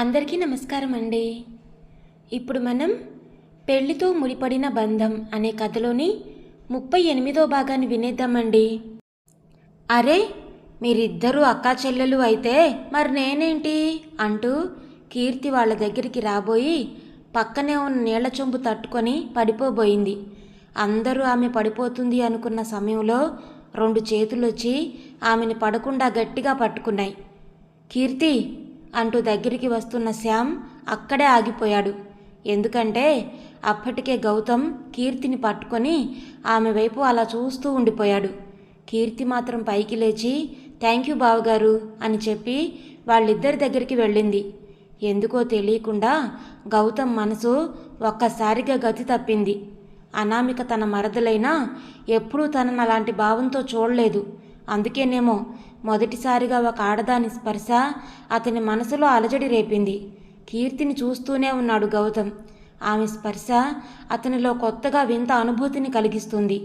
అందరికీ నమస్కారం అండి ఇప్పుడు మనం పెళ్ళితో ముడిపడిన బంధం అనే కథలోని ముప్పై ఎనిమిదో భాగాన్ని వినేద్దామండి. అరే మీరిద్దరూ అక్కా చెల్లెలు అయితే మరి నేనేంటి? అంటూ కీర్తి వాళ్ళ దగ్గరికి రాబోయి పక్కనే ఉన్న నీళ్ళ చెంబు తట్టుకొని పడిపోబోయింది. అందరూ ఆమె పడిపోతుంది అనుకున్న సమయంలో రెండు చేతులొచ్చి ఆమెను పడకుండా గట్టిగా పట్టుకున్నాయి. కీర్తి అంటూ దగ్గరికి వస్తున్న శ్యామ్ అక్కడే ఆగిపోయాడు. ఎందుకంటే అప్పటికే గౌతమ్ కీర్తిని పట్టుకొని ఆమె వైపు అలా చూస్తూ ఉండిపోయాడు. కీర్తి మాత్రం పైకి లేచి థ్యాంక్ యూ బావగారు అని చెప్పి వాళ్ళిద్దరి దగ్గరికి వెళ్ళింది. ఎందుకో తెలియకుండా గౌతమ్ మనసు ఒక్కసారిగా గతి తప్పింది. అనామిక తన మరదలైనా ఎప్పుడూ తనను అలాంటి భావంతో చూడలేదు. అందుకేనేమో మొదటిసారిగా ఒక ఆడదాని స్పర్శ అతని మనసులో అలజడి రేపింది. కీర్తిని చూస్తూనే ఉన్నాడు గౌతమ్. ఆమె స్పర్శ అతనిలో కొత్తగా వింత అనుభూతిని కలిగిస్తుంది.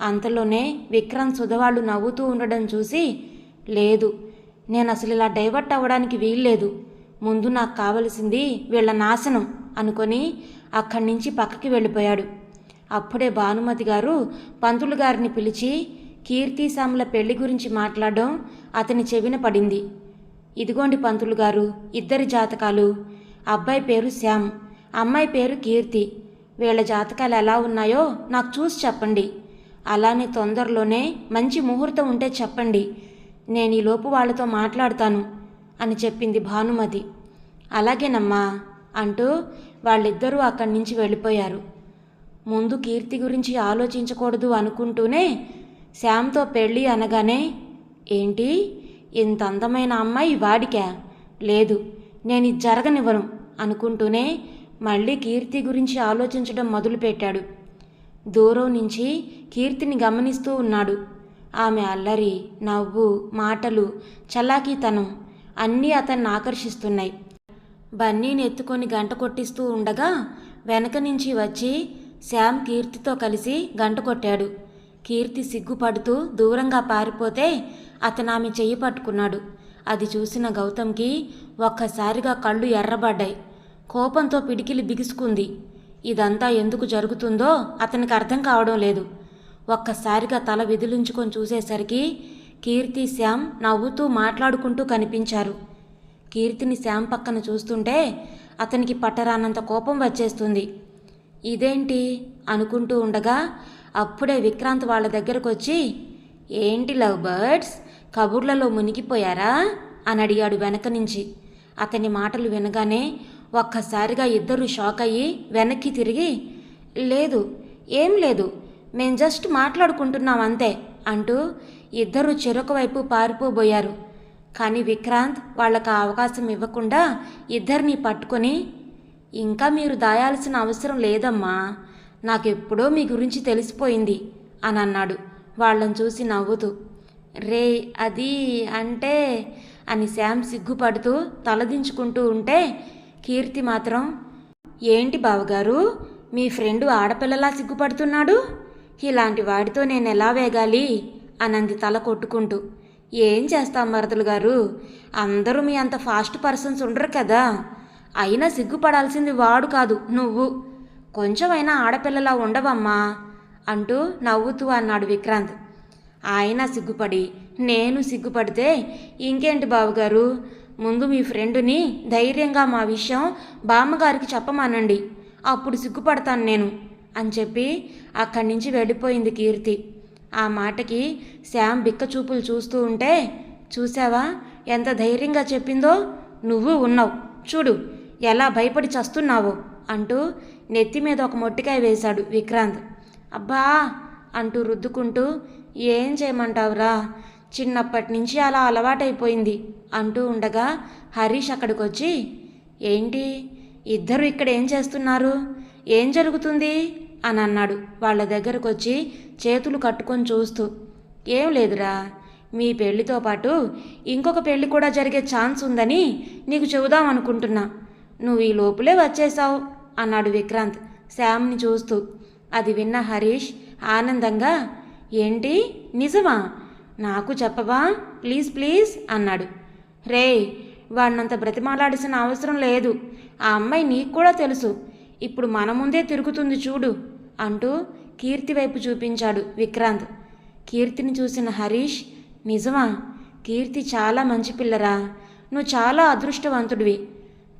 అంతలోనే విక్రమ్ సుధవాళ్ళు నవ్వుతూ ఉండడం చూసి లేదు నేను అసలు ఇలా డైవర్ట్ అవ్వడానికి వీల్లేదు. ముందు నాకు కావలసింది వీళ్ళ నాశనం అనుకొని అక్కడి నుంచి పక్కకి వెళ్ళిపోయాడు. అప్పుడే భానుమతి గారు పంతులు గారిని పిలిచి కీర్తి సాముల పెళ్ళి గురించి మాట్లాడడం అతని చెవిన పడింది. ఇదిగోండి పంతులు గారు ఇద్దరి జాతకాలు. అబ్బాయి పేరు శ్యామ్ అమ్మాయి పేరు కీర్తి. వీళ్ళ జాతకాలు ఎలా ఉన్నాయో నాకు చూసి చెప్పండి. అలానే తొందరలోనే మంచి ముహూర్తం ఉంటే చెప్పండి. నేను ఈలోపు వాళ్ళతో మాట్లాడతాను అని చెప్పింది భానుమతి. అలాగేనమ్మా అంటూ వాళ్ళిద్దరూ అక్కడి నుంచి వెళ్ళిపోయారు. ముందు కీర్తి గురించి ఆలోచించకూడదు అనుకుంటూనే శ్యామ్తో పెళ్ళి అనగానే ఏంటి ఇంత అందమైన అమ్మాయి వాడికా? లేదు నేను ఇది జరగనివ్వను అనుకుంటూనే మళ్ళీ కీర్తి గురించి ఆలోచించడం మొదలుపెట్టాడు. దూరం నుంచి కీర్తిని గమనిస్తూ ఉన్నాడు. ఆమె అల్లరి నవ్వు మాటలు చలాకీతనం అన్నీ అతన్ని ఆకర్షిస్తున్నాయి. బన్నీని ఎత్తుకొని గంట కొట్టిస్తూ ఉండగా వెనక నుంచి వచ్చి శ్యామ్ కీర్తితో కలిసి గంట కొట్టాడు. కీర్తి సిగ్గుపడుతూ దూరంగా పారిపోతే అతను ఆమె చెయ్యి పట్టుకున్నాడు. అది చూసిన గౌతమ్కి ఒక్కసారిగా కళ్ళు ఎర్రబడ్డాయి. కోపంతో పిడికిలి బిగుసుకుంది. ఇదంతా ఎందుకు జరుగుతుందో అతనికి అర్థం కావడం లేదు. ఒక్కసారిగా తల విదిలించుకొని చూసేసరికి కీర్తి శ్యామ్ నవ్వుతూ మాట్లాడుకుంటూ కనిపించారు. కీర్తిని శ్యామ్ పక్కన చూస్తుంటే అతనికి పట్టరానంత కోపం వచ్చేస్తుంది. ఇదేంటి అనుకుంటూ ఉండగా అప్పుడే విక్రాంత్ వాళ్ళ దగ్గరకు వచ్చి ఏంటి లవ్ బర్డ్స్? కబుర్లలో మునిగిపోయారా? అని అడిగాడు వెనక నుంచి. అతని మాటలు వినగానే ఒక్కసారిగా ఇద్దరు షాక్ అయ్యి వెనక్కి తిరిగి లేదు ఏం లేదు. మేం జస్ట్ మాట్లాడుకుంటున్నాం అంతే అంటూ ఇద్దరు చెరొక వైపు పారిపోబోయారు. కానీ విక్రాంత్ వాళ్ళకు ఆ అవకాశం ఇవ్వకుండా ఇద్దరిని పట్టుకొని ఇంకా మీరు దాయాల్సిన అవసరం లేదమ్మా. నాకెప్పుడో మీ గురించి తెలిసిపోయింది అని అన్నాడు. వాళ్ళని చూసి నవ్వుతూ రే అది అంటే అని శ్యామ్ సిగ్గుపడుతూ తలదించుకుంటూ ఉంటే కీర్తి మాత్రం ఏంటి బావగారు మీ ఫ్రెండు ఆడపిల్లలా సిగ్గుపడుతున్నాడు? ఇలాంటి వాడితో నేను ఎలా వేగాలి? అనంది తల కొట్టుకుంటూ. ఏం చేస్తాం మరదలు గారు అందరూ మీ అంత ఫాస్ట్ పర్సన్స్ ఉండరు కదా? అయినా సిగ్గుపడాల్సింది వాడు కాదు నువ్వు. కొంచెమైనా ఆడపిల్లలా ఉండవమ్మా అంటూ నవ్వుతూ అన్నాడు విక్రాంత్. ఆయన సిగ్గుపడి నేను సిగ్గుపడితే ఇంకేంటి బావగారు? ముందు మీ ఫ్రెండుని ధైర్యంగా మా విషయం బామ్మగారికి చెప్పమానండి. అప్పుడు సిగ్గుపడతాను నేను అని చెప్పి అక్కడి నుంచి వెళ్ళిపోయింది కీర్తి. ఆ మాటకి శ్యామ్ బిక్కచూపులు చూస్తూ ఉంటే చూసావా ఎంత ధైర్యంగా చెప్పిందో? నువ్వు ఉన్నావు. చూడు ఎలా భయపడి చస్తున్నావో? అంటూ నెత్తి మీద ఒక మొట్టికాయ వేశాడు విక్రాంత్. అబ్బా! అంటూ రుద్దుకుంటూ ఏం చేయమంటావురా? చిన్నప్పటి నుంచి అలా అలవాటైపోయింది అంటూ ఉండగా హరీష్ అక్కడికి వచ్చి ఏంటి? ఇద్దరు ఇక్కడ ఏం చేస్తున్నారు? ఏం జరుగుతుంది? అని అన్నాడు. వాళ్ళ దగ్గరకు వచ్చి చేతులు కట్టుకొని చూస్తూ ఏం లేదురా. మీ పెళ్ళితో పాటు ఇంకొక పెళ్ళి కూడా జరిగే ఛాన్స్ ఉందని నీకు చెబుదాం అనుకుంటున్నా నువ్వు ఈ లోపులే వచ్చేసావు అన్నాడు విక్రాంత్. శ్యామ్ని చూస్తూ. అది విన్న హరీష్ ఆనందంగా ఏంటి? నిజమా? నాకు చెప్పవా? ప్లీజ్ ప్లీజ్ అన్నాడు. రే వాడినంత బ్రతిమాలాడిసిన అవసరం లేదు. ఆ అమ్మాయి నీకు కూడా తెలుసు. ఇప్పుడు మన ముందే తిరుగుతుంది చూడు అంటూ కీర్తి వైపు చూపించాడు విక్రాంత్. కీర్తిని చూసిన హరీష్ నిజమా? కీర్తి చాలా మంచి పిల్లరా. నువ్వు చాలా అదృష్టవంతుడివి.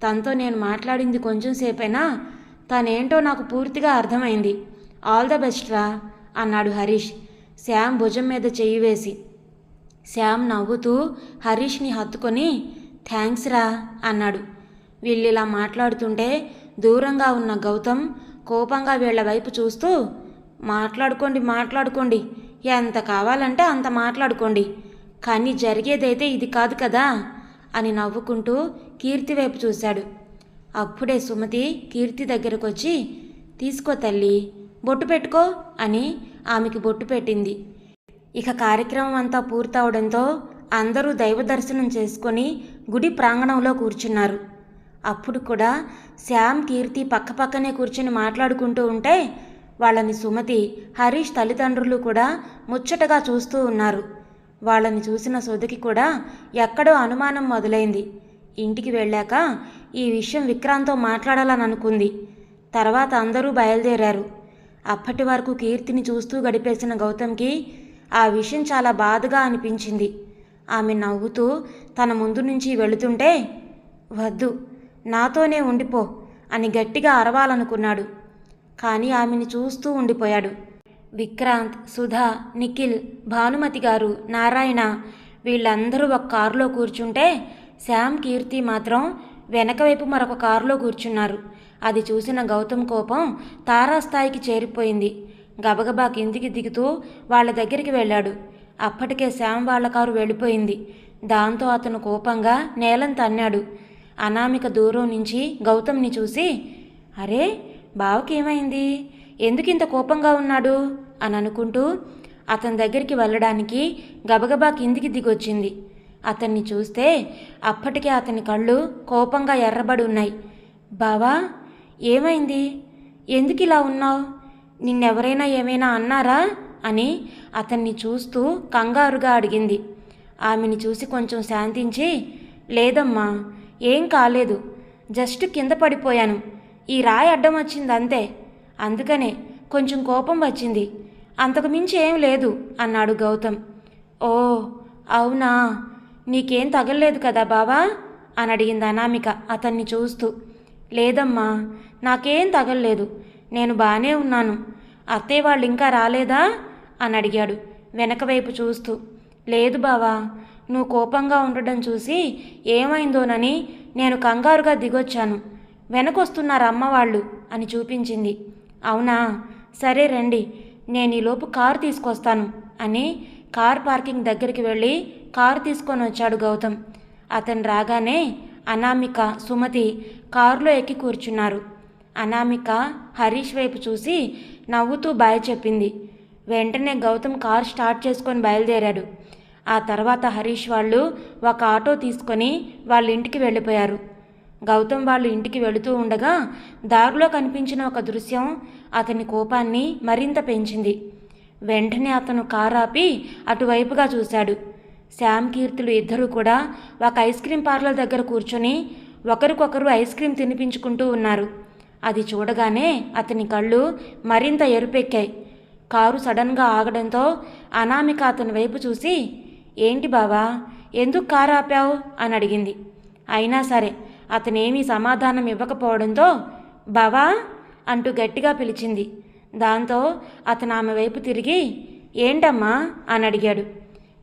తనతో నేను మాట్లాడింది కొంచెం సేపైనా తనేంటో నాకు పూర్తిగా అర్థమైంది. ఆల్ ద బెస్ట్ రా అన్నాడు హరీష్. శ్యామ్ భుజం మీద చెయ్యి వేసి. శ్యామ్ నవ్వుతూ హరీష్ని హత్తుకొని థ్యాంక్స్ రా అన్నాడు. వీళ్ళిలా మాట్లాడుతుంటే దూరంగా ఉన్న గౌతమ్ కోపంగా వీళ్ళ వైపు చూస్తూ మాట్లాడుకోండి మాట్లాడుకోండి. ఎంత కావాలంటే అంత మాట్లాడుకోండి. కానీ జరిగేదైతే ఇది కాదు కదా. అని నవ్వుకుంటూ కీర్తి వైపు చూశాడు. అప్పుడే సుమతి కీర్తి దగ్గరకు వచ్చి తీసుకో తల్లి బొట్టు పెట్టుకో అని ఆమెకి బొట్టు పెట్టింది. ఇక కార్యక్రమం అంతా పూర్తవడంతో అందరూ దైవ దర్శనం చేసుకొని గుడి ప్రాంగణంలో కూర్చున్నారు. అప్పుడు కూడా శ్యామ్ కీర్తి పక్కపక్కనే కూర్చుని మాట్లాడుకుంటూ ఉంటే వాళ్ళని సుమతి హరీష్ తల్లిదండ్రులు కూడా ముచ్చటగా చూస్తూ ఉన్నారు. వాళ్ళని చూసిన సుధకి కూడా ఎక్కడో అనుమానం మొదలైంది. ఇంటికి వెళ్ళాక ఈ విషయం విక్రాంత్తో మాట్లాడాలని అనుకుంది. తర్వాత అందరూ బయలుదేరారు. అప్పటి వరకు కీర్తిని చూస్తూ గడిపేసిన గౌతమ్కి ఆ విషయం చాలా బాధగా అనిపించింది. ఆమె నవ్వుతూ తన ముందు నుంచి వెళుతుంటే వద్దు నాతోనే ఉండిపో అని గట్టిగా అరవాలనుకున్నాడు. కానీ ఆమెని చూస్తూ ఉండిపోయాడు. విక్రాంత్ సుధా నిఖిల్ భానుమతి గారు నారాయణ వీళ్ళందరూ ఒక కారులో కూర్చుంటే శ్యామ్ కీర్తి మాత్రం వెనక వైపు మరొక కారులో కూర్చున్నారు. అది చూసిన గౌతమ్ కోపం తారాస్థాయికి చేరిపోయింది. గబగబా కిందికి దిగుతూ వాళ్ళ దగ్గరికి వెళ్ళాడు. అప్పటికే శ్యామ్ వాళ్ళ కారు వెళ్ళిపోయింది. దాంతో అతను కోపంగా నేలను తన్నాడు. అనామిక దూరం నుంచి గౌతమ్ని చూసి అరే బావకేమైంది? ఎందుకింత కోపంగా ఉన్నాడు? అని అనుకుంటూ అతని దగ్గరికి వెళ్ళడానికి గబగబా కిందికి దిగొచ్చింది. అతన్ని చూస్తే అప్పటికే అతని కళ్ళు కోపంగా ఎర్రబడి ఉన్నాయి. బావా ఏమైంది? ఎందుకు ఇలా ఉన్నావు? నిన్నెవరైనా ఏమైనా అన్నారా? అని అతన్ని చూస్తూ కంగారుగా అడిగింది. ఆమెని చూసి కొంచెం శాంతించి లేదమ్మా ఏం కాలేదు. జస్ట్ కింద పడిపోయాను. ఈ రాయి అడ్డం వచ్చింది అంతే. అందుకనే కొంచెం కోపం వచ్చింది. అంతకుమించి ఏం లేదు అన్నాడు గౌతమ్. ఓ అవునా? నీకేం తగలలేదు కదా బావా? అని అడిగింది అనామిక అతన్ని చూస్తూ. లేదమ్మా నాకేం తగలలేదు. నేను బాగానే ఉన్నాను. అత్తయ్య వాళ్ళు ఇంకా రాలేదా? అని అడిగాడు వెనక వైపు చూస్తూ. లేదు బావా నువ్వు కోపంగా ఉండడం చూసి ఏమైందోనని నేను కంగారుగా దిగొచ్చాను. వెనకొస్తున్నారు అమ్మవాళ్ళు అని చూపించింది. అవునా? సరే రండి. నేను ఈలోపు కారు తీసుకొస్తాను అని కార్ పార్కింగ్ దగ్గరికి వెళ్ళి కారు తీసుకొని వచ్చాడు గౌతమ్. అతను రాగానే అనామిక సుమతి కారులో ఎక్కి కూర్చున్నారు. అనామిక హరీష్ వైపు చూసి నవ్వుతూ బాయ్ చెప్పింది. వెంటనే గౌతమ్ కార్ స్టార్ట్ చేసుకొని బయలుదేరాడు. ఆ తర్వాత హరీష్ వాళ్ళు ఒక ఆటో తీసుకొని వాళ్ళ ఇంటికి వెళ్ళిపోయారు. గౌతమ్ వాళ్ళు ఇంటికి వెళుతూ ఉండగా దారిలో కనిపించిన ఒక దృశ్యం అతని కోపాన్ని మరింత పెంచింది. వెంటనే అతను కారు ఆపి అటువైపుగా చూశాడు. శ్యామ్ కీర్తులు ఇద్దరూ కూడా ఒక ఐస్ క్రీం పార్లర్ దగ్గర కూర్చొని ఒకరికొకరు ఐస్ క్రీం తినిపించుకుంటూ ఉన్నారు. అది చూడగానే అతని కళ్ళు మరింత ఎరుపెక్కాయి. కారు సడన్గా ఆగడంతో అనామిక అతని వైపు చూసి ఏంటి బావా? ఎందుకు కారు ఆపావు? అని అడిగింది. అయినా సరే అతనేమీ సమాధానం ఇవ్వకపోవడంతో బావా అంటూ గట్టిగా పిలిచింది. దాంతో అతను ఆమె వైపు తిరిగి ఏంటమ్మా అని అడిగాడు.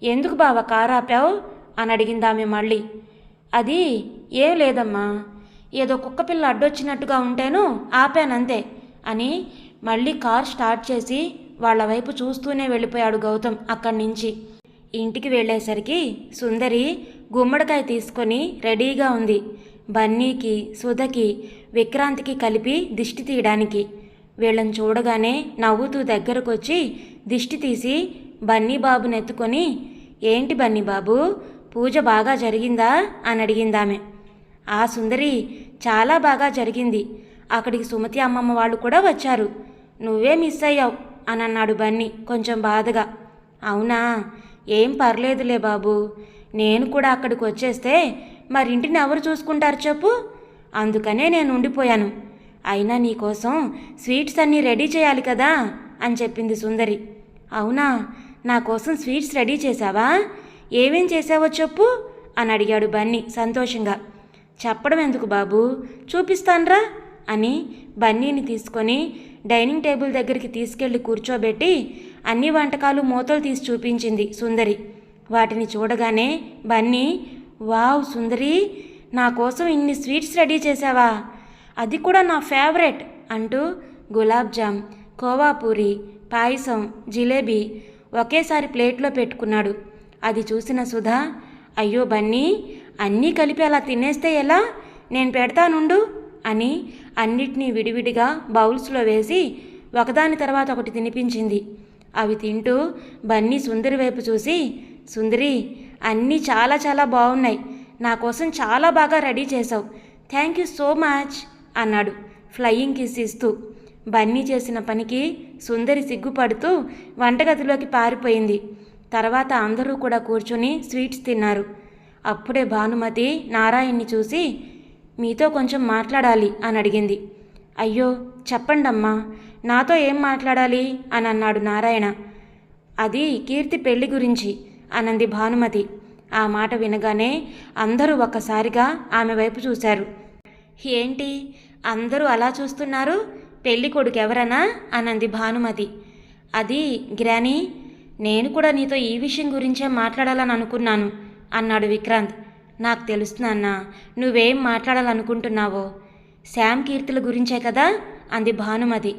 ఎందుకు బావ కారు అని అడిగింది ఆమె మళ్ళీ. అది ఏం లేదమ్మా ఏదో కుక్క పిల్ల అడ్డొచ్చినట్టుగా ఉంటేను ఆపానంతే అని మళ్ళీ కార్ స్టార్ట్ చేసి వాళ్ళ వైపు చూస్తూనే వెళ్ళిపోయాడు గౌతమ్ అక్కడి నుంచి. ఇంటికి వెళ్ళేసరికి సుందరి గుమ్మడికాయ తీసుకొని రెడీగా ఉంది. బన్నీకి సుధకి విక్రాంతికి కలిపి దిష్టి తీయడానికి. వీళ్ళని చూడగానే నవ్వుతూ దగ్గరకొచ్చి దిష్టి తీసి బన్నీ బాబుని ఎత్తుకొని ఏంటి బన్నీ బాబు పూజ బాగా జరిగిందా? అని అడిగిందామె. ఆ సుందరి చాలా బాగా జరిగింది. అక్కడికి సుమతి అమ్మమ్మ వాళ్ళు కూడా వచ్చారు. నువ్వే మిస్ అయ్యావు అని అన్నాడు బన్నీ కొంచెం బాధగా. అవునా? ఏం పర్లేదులే బాబు. నేను కూడా అక్కడికి వచ్చేస్తే మరింటిని ఎవరు చూసుకుంటారు చెప్పు? అందుకనే నేను ఉండిపోయాను. అయినా నీకోసం స్వీట్స్ అన్నీ రెడీ చేయాలి కదా? అని చెప్పింది సుందరి. అవునా? నా కోసం స్వీట్స్ రెడీ చేశావా? ఏమేం చేసావో చెప్పు? అని అడిగాడు బన్నీ సంతోషంగా. చెప్పడం ఎందుకు బాబు? చూపిస్తాన్రా అని బన్నీని తీసుకొని డైనింగ్ టేబుల్ దగ్గరికి తీసుకెళ్ళి కూర్చోబెట్టి అన్ని వంటకాలు మూతలు తీసి చూపించింది సుందరి. వాటిని చూడగానే బన్నీ వావ్ సుందరి. నా కోసం ఇన్ని స్వీట్స్ రెడీ చేసావా? అది కూడా నా ఫేవరెట్ అంటూ గులాబ్ జామ్ కోవా పూరి పాయసం జిలేబీ ఒకేసారి ప్లేట్లో పెట్టుకున్నాడు. అది చూసిన సుధా అయ్యో బన్నీ అన్నీ కలిపి అలా తినేస్తే ఎలా? నేను పెడతానుండు అని అన్నిటినీ విడివిడిగా బౌల్స్లో వేసి ఒకదాని తర్వాత ఒకటి తినిపించింది. అవి తింటూ బన్నీ సుందరి వైపు చూసి సుందరి అన్నీ చాలా చాలా బాగున్నాయి. నా కోసం చాలా బాగా రెడీ చేసావు. థ్యాంక్ యూ సో మచ్ అన్నాడు. ఫ్లయింగ్ కిస్ ఇస్తూ. బన్నీ చేసిన పనికి సుందరి సిగ్గుపడుతూ వంటగదిలోకి పారిపోయింది. తర్వాత అందరూ కూడా కూర్చొని స్వీట్స్ తిన్నారు. అప్పుడే భానుమతి నారాయణ్ని చూసి మీతో కొంచెం మాట్లాడాలి అని అడిగింది. అయ్యో చెప్పండమ్మా నాతో ఏం మాట్లాడాలి? అని అన్నాడు నారాయణ. అది కీర్తి పెళ్ళి గురించి. అనంది భానుమతి. ఆ మాట వినగానే అందరూ ఒక్కసారిగా ఆమె వైపు చూశారు. ఏంటి? అందరూ అలా చూస్తున్నారు? పెళ్ళి కొడుకు ఎవరనా అనంది భానుమతి. అది గ్రానీ నేను కూడా నీతో ఈ విషయం గురించే మాట్లాడాలని అనుకున్నాను అన్నాడు విక్రాంత్. నాకు తెలుస్తున్నా నువ్వేం మాట్లాడాలనుకుంటున్నావో. శ్యామ్ కీర్తుల గురించే కదా? అంది భానుమతి.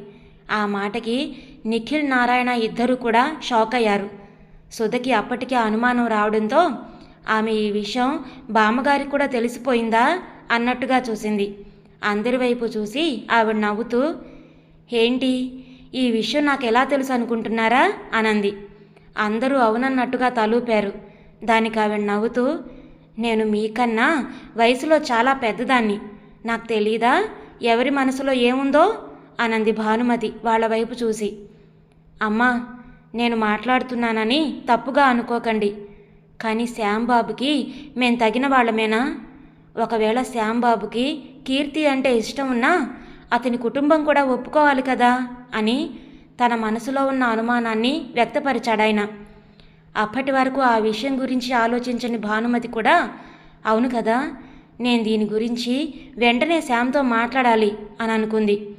ఆ మాటకి నిఖిల్ నారాయణ ఇద్దరూ కూడా షాక్ అయ్యారు సుధకి అప్పటికే అనుమానం రావడంతో ఆమె ఈ విషయం బామ్మగారికి కూడా తెలిసిపోయిందా అన్నట్టుగా చూసింది. అందరి వైపు చూసి ఆవిడ నవ్వుతూ ఏంటి? ఈ విషయం నాకు ఎలా తెలుసు అనుకుంటున్నారా? అనంది. అందరూ అవునన్నట్టుగా తలూపారు. దానికి ఆవిడ నవ్వుతూ నేను మీకన్నా వయసులో చాలా పెద్దదాన్ని. నాకు తెలీదా? ఎవరి మనసులో ఏముందో? అనంది భానుమతి వాళ్ళ వైపు చూసి. అమ్మా నేను మాట్లాడుతున్నానని తప్పుగా అనుకోకండి. కానీ శ్యాంబాబుకి మేం తగిన వాళ్ళమేనా? ఒకవేళ శ్యాంబాబుకి కీర్తి అంటే ఇష్టం ఉన్నా అతని కుటుంబం కూడా ఒప్పుకోవాలి కదా అని తన మనసులో ఉన్న అనుమానాన్ని వ్యక్తపరిచాడాయన. అప్పటి వరకు ఆ విషయం గురించి ఆలోచించని భానుమతి కూడా అవును కదా నేను దీని గురించి వెంటనే శ్యామ్తో మాట్లాడాలి అని అనుకుంది.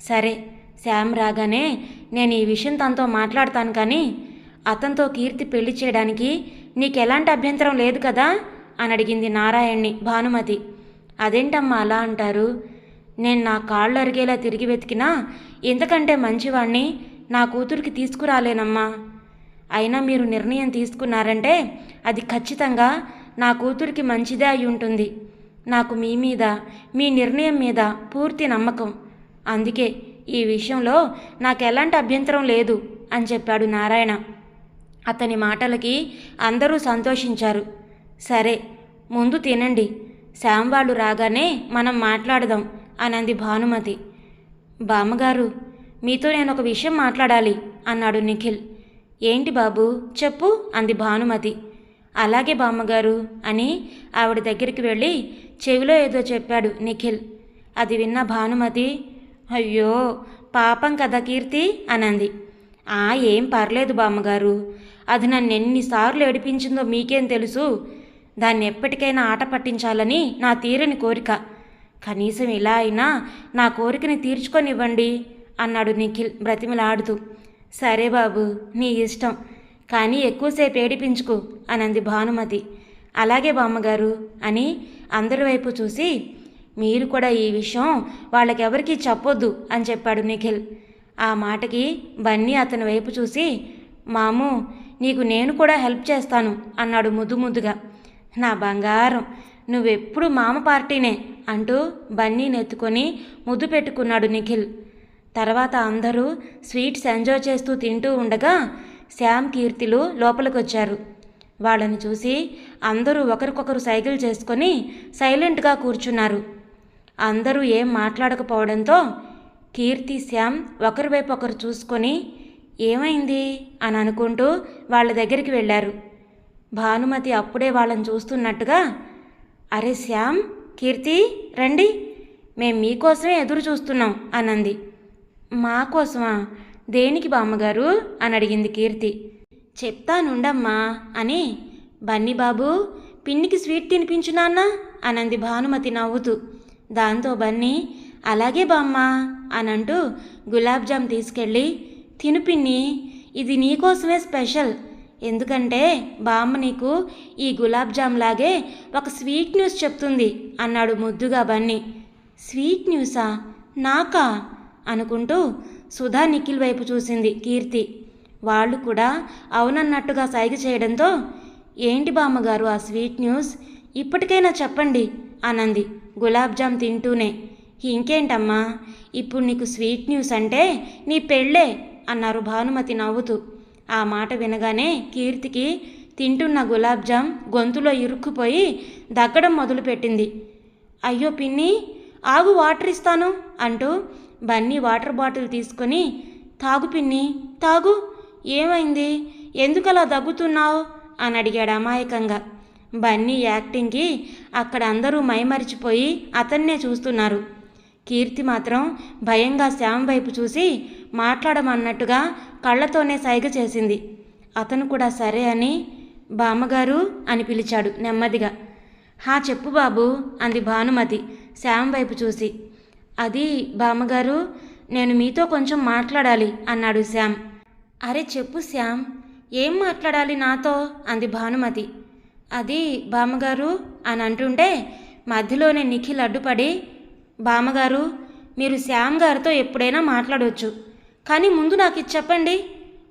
సరే శ్యామ్ రాగానే నేను ఈ విషయం తనతో మాట్లాడతాను కానీ అతనితో కీర్తి పెళ్ళి చేయడానికి నీకు ఎలాంటి అభ్యంతరం లేదు కదా? అని అడిగింది నారాయణ్ణి భానుమతి. అదేంటమ్మా అలా అంటారు? నేను నా కాళ్ళు అరిగేలా తిరిగి వెతికినా ఇంతకంటే మంచివాణ్ణి నా కూతురికి తీసుకురాలేనమ్మా. అయినా మీరు నిర్ణయం తీసుకున్నారంటే అది ఖచ్చితంగా నా కూతురికి మంచిదే అయి ఉంటుంది. నాకు మీ మీద మీ నిర్ణయం మీద పూర్తి నమ్మకం. అందుకే ఈ విషయంలో నాకు ఎలాంటి అభ్యంతరం లేదు అని చెప్పాడు నారాయణ. అతని మాటలకి అందరూ సంతోషించారు. సరే ముందు తినండి. శ్యామ్ వాళ్ళు రాగానే మనం మాట్లాడదాం అనంది భానుమతి. బామ్మగారు మీతో నేను ఒక విషయం మాట్లాడాలి అన్నాడు నిఖిల్. ఏంటి బాబు చెప్పు అంది భానుమతి. అలాగే బామ్మగారు అని ఆవిడ దగ్గరికి వెళ్ళి చెవిలో ఏదో చెప్పాడు నిఖిల్. అది విన్న భానుమతి అయ్యో పాపం కదా కీర్తి? అనంది. ఆ ఏం పర్లేదు బామ్మగారు. అది నన్ను ఎన్నిసార్లు ఏడిపించిందో మీకేం తెలుసు? దాన్ని ఎప్పటికైనా ఆట పట్టించాలని నా తీరని కోరిక. కనీసం ఇలా అయినా నా కోరికని తీర్చుకొనివ్వండి అన్నాడు నిఖిల్ బ్రతిమలాడుతూ. సరే బాబు నీ ఇష్టం. కానీ ఎక్కువసేపు ఏడిపించుకు అనంది భానుమతి. అలాగే బామ్మగారు అని అందరి వైపు చూసి మీరు కూడా ఈ విషయం వాళ్ళకెవరికీ చెప్పొద్దు అని చెప్పాడు నిఖిల్. ఆ మాటకి బన్నీ అతని వైపు చూసి మాము నీకు నేను కూడా హెల్ప్ చేస్తాను అన్నాడు ముద్దు ముద్దుగా. నా బంగారం నువ్వెప్పుడు మామ పార్టీనే అంటూ బన్నీని ఎత్తుకొని ముద్దు పెట్టుకున్నాడు నిఖిల్. తర్వాత అందరూ స్వీట్స్ ఎంజాయ్ చేస్తూ తింటూ ఉండగా శ్యామ్ కీర్తిలు లోపలికొచ్చారు. వాళ్ళని చూసి అందరూ ఒకరికొకరు సైకిల్ చేసుకొని సైలెంట్గా కూర్చున్నారు. అందరూ ఏం మాట్లాడకపోవడంతో కీర్తి శ్యామ్ ఒకరి వైపు ఒకరు చూసుకొని ఏమైంది? అని అనుకుంటూ వాళ్ళ దగ్గరికి వెళ్ళారు. భానుమతి అప్పుడే వాళ్ళని చూస్తున్నట్టుగా అరే శ్యామ్ కీర్తి రండి. మేం మీకోసమే ఎదురు చూస్తున్నాం అనంది. మా కోసమా? దేనికి బామ్మగారు? అని అడిగింది కీర్తి. చెప్తానుండమ్మా అని బన్నీ బాబు పిన్నికి స్వీట్ తినిపించు నాన్న అనంది భానుమతి నవ్వుతూ. దాంతో బన్నీ అలాగే బామ్మ అనంటూ గులాబ్ జామ్ తీసుకెళ్ళి తిను పిన్ని ఇది నీకోసమే స్పెషల్. ఎందుకంటే బామ్మ నీకు ఈ గులాబ్ జామ్ లాగే ఒక స్వీట్ న్యూస్ చెప్తుంది అన్నాడు ముద్దుగా బన్నీ. స్వీట్ న్యూసా? నాకా? అనుకుంటూ సుధా నిఖిల్ వైపు చూసింది కీర్తి. వాళ్ళు కూడా అవునన్నట్టుగా సైగ చేయడంతో ఏంటి బామ్మగారు ఆ స్వీట్ న్యూస్? ఇప్పటికైనా చెప్పండి. అనంది. గులాబ్జామ్ తింటూనే. ఇంకేంటమ్మా? ఇప్పుడు నీకు స్వీట్ న్యూస్ అంటే నీ పెళ్ళే అన్నారు భానుమతి నవ్వుతూ. ఆ మాట వినగానే కీర్తికి తింటున్న గులాబ్జామ్ గొంతులో ఇరుక్కుపోయి దగ్గడం మొదలుపెట్టింది. అయ్యో పిన్ని ఆగు వాటర్ ఇస్తాను అంటూ బన్నీ వాటర్ బాటిల్ తీసుకొని తాగు పిన్ని తాగు. ఏమైంది? ఎందుకలా దగ్గుతున్నావు? అని అడిగాడు అమాయకంగా. బన్నీ యాక్టింగ్కి అక్కడ అందరూ మైమరిచిపోయి అతన్నే చూస్తున్నారు. కీర్తి మాత్రం భయంగా శ్యామ్ వైపు చూసి మాట్లాడమన్నట్టుగా కళ్ళతోనే సైగ చేసింది. అతను కూడా సరే అని బామ్మగారు అని పిలిచాడు నెమ్మదిగా. హా చెప్పు బాబు అంది భానుమతి శ్యామ్ వైపు చూసి. అది బామ్మగారు నేను మీతో కొంచెం మాట్లాడాలి అన్నాడు శ్యామ్. అరే చెప్పు శ్యామ్ ఏం మాట్లాడాలి నాతో? అంది భానుమతి. అది బామ్మగారు అని అంటుంటే మధ్యలోనే నిఖిల్ అడ్డుపడి బామ్మగారు మీరు శ్యామ్ గారితో ఎప్పుడైనా మాట్లాడవచ్చు కానీ ముందు నాకు ఇది చెప్పండి.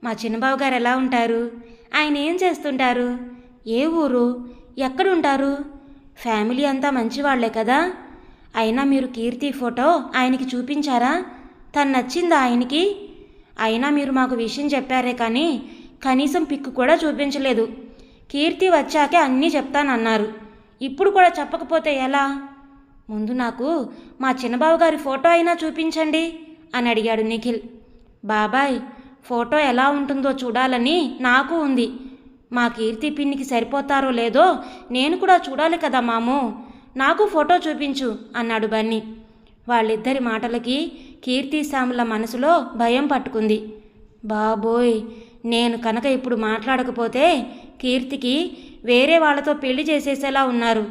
మా చిన్నబాబు గారు ఎలా ఉంటారు? ఆయన ఏం చేస్తుంటారు? ఏ ఊరు? ఎక్కడుంటారు? ఫ్యామిలీ అంతా మంచివాళ్ళే కదా? అయినా మీరు కీర్తి ఫోటో ఆయనకి చూపించారా? తను నచ్చిందా ఆయనకి? అయినా మీరు మాకు విషయం చెప్పారే కానీ కనీసం పిక్కు కూడా చూపించలేదు. కీర్తి వచ్చాకే అన్నీ చెప్తానన్నారు. ఇప్పుడు కూడా చెప్పకపోతే ఎలా? ముందు నాకు మా చిన్నబాబు గారి ఫోటో అయినా చూపించండి అని అడిగాడు నిఖిల్. బాబాయ్ ఫోటో ఎలా ఉంటుందో చూడాలని నాకు ఉంది. మా కీర్తి పిన్నికి సరిపోతారో లేదో నేను కూడా చూడాలి కదా మాము. నాకు ఫోటో చూపించు అన్నాడు బన్నీ. వాళ్ళిద్దరి మాటలకి కీర్తి సాముల మనసులో భయం పట్టుకుంది. బాబోయ్ నేను కనుక ఇప్పుడు మాట్లాడకపోతే కీర్తికి వేరే వాళ్ళతో పెళ్ళి చేసేసేలా ఉన్నారు.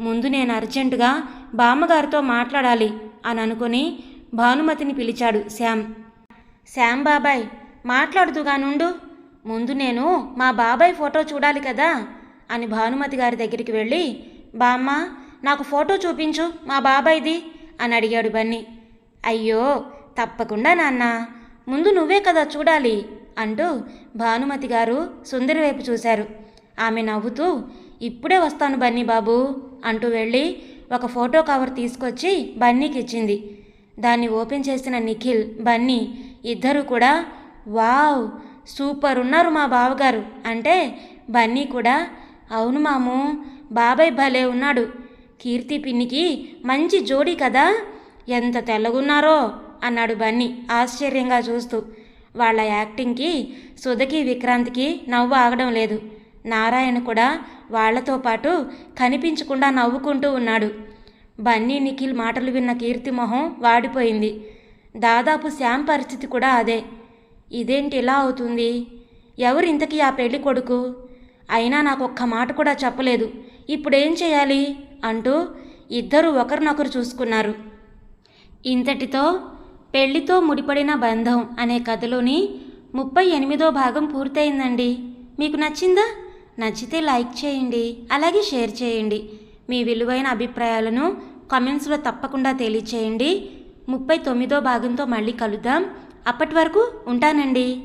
ముందు నేను అర్జెంటుగా బామ్మగారితో మాట్లాడాలి అని అనుకుని భానుమతిని పిలిచాడు శ్యామ్. శ్యామ్ బాబాయ్ మాట్లాడుతూగానుండు ముందు నేను మా బాబాయ్ ఫోటో చూడాలి కదా అని భానుమతి గారి దగ్గరికి వెళ్ళి బామ్మ నాకు ఫోటో చూపించు మా బాబాయ్ది అని అడిగాడు బన్నీ. అయ్యో తప్పకుండా నాన్న. ముందు నువ్వే కదా చూడాలి. అంటూ భానుమతి గారు సుందరి వైపు చూశారు. ఆమె నవ్వుతూ ఇప్పుడే వస్తాను బన్నీ బాబు అంటూ వెళ్ళి ఒక ఫోటో కవర్ తీసుకొచ్చి బన్నీకి ఇచ్చింది. దాన్ని ఓపెన్ చేసిన నిఖిల్ బన్నీ ఇద్దరు కూడా వావ్ సూపర్ ఉన్నారు మా బావగారు అంటే బన్నీ కూడా అవును మాము బాబాయ్ భలే ఉన్నాడు. కీర్తి పిన్నికి మంచి జోడీ కదా ఎంత తెల్లగున్నారో అన్నాడు బన్నీ ఆశ్చర్యంగా చూస్తూ. వాళ్ళ యాక్టింగ్కి సుధకి విక్రాంత్కి నవ్వు ఆగడం లేదు. నారాయణ కూడా వాళ్ళతో పాటు కనిపించకుండా నవ్వుకుంటూ ఉన్నాడు. బన్నీ నిఖిల్ మాటలు విన్న కీర్తి మొహం వాడిపోయింది. దాదాపు శ్యామ్ పరిస్థితి కూడా అదే. ఇదేంటి ఇలా అవుతుంది? ఎవరు ఇంతకీ ఆ పెళ్ళి కొడుకు? అయినా నాకు ఒక్క మాట కూడా చెప్పలేదు. ఇప్పుడేం చేయాలి? అంటూ ఇద్దరు ఒకరినొకరు చూసుకున్నారు. ఇంతటితో పెళ్ళితో ముడిపడిన బంధం అనే కథలోని ముప్పై ఎనిమిదో భాగం పూర్తయిందండి. మీకు నచ్చిందా? నచ్చితే లైక్ చేయండి అలాగే షేర్ చేయండి. మీ విలువైన అభిప్రాయాలను కామెంట్స్లో తప్పకుండా తెలియచేయండి. ముప్పై తొమ్మిదో భాగంతో మళ్ళీ కలుద్దాం. అప్పటి వరకు ఉంటానండి.